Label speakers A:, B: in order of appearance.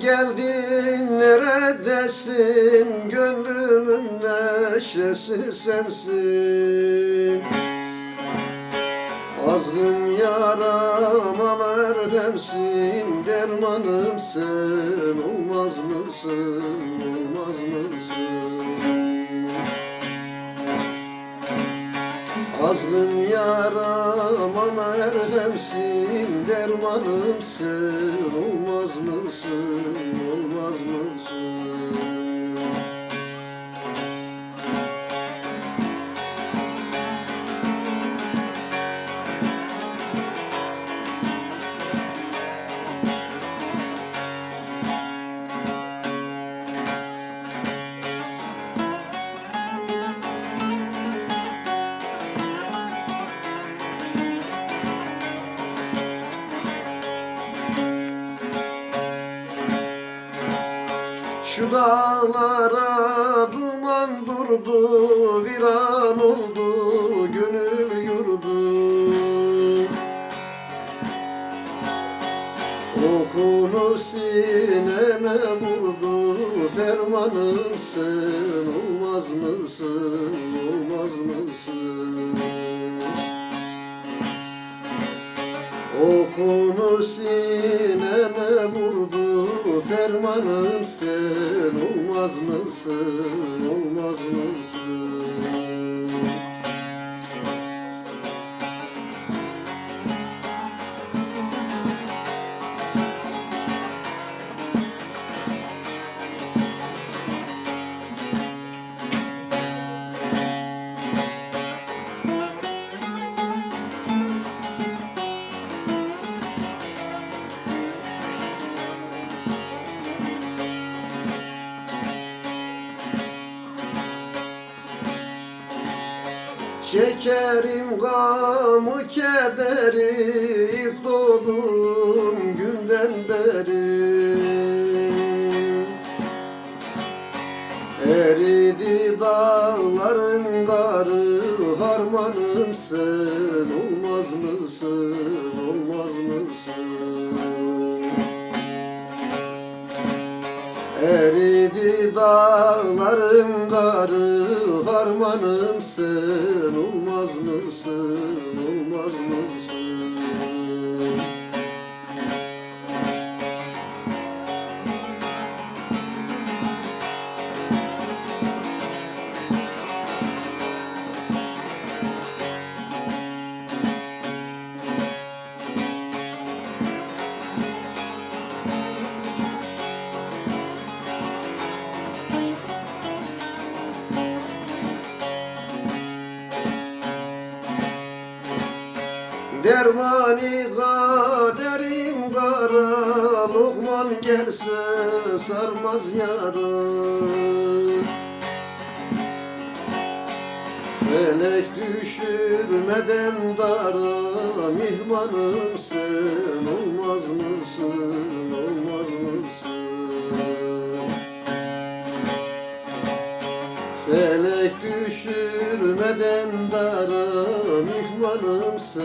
A: geldin neredesin? Gönlümün neşesi sensin. Azgın yarama merhemsin Dermanım sen. Olmaz mısın Olmaz mısın? Azgın yarama merhemsin Dermanım sen. Olmaz Şu dağlara duman durdu, viran oldu gönül yurdu. Okunu sineme vurdu, fermanım sen olmaz mısın, olmaz mısın? Okunu sineme vurdu Fermanım sen olmaz mısın, olmaz mısın? Çekerim gamı kederi doğdum günden beri. Eridi dağların karı harmanım sen olmaz mısın olmaz mısın? Eridi dağların karı harmanım sen olmaz mısın olmaz mısın Dermani kaderim kara Lokman gelse sarmaz yara Felek düşürmeden dara Mihmanım sen olmaz mısın olmaz mısın? Felek düşürmeden dara Olmaz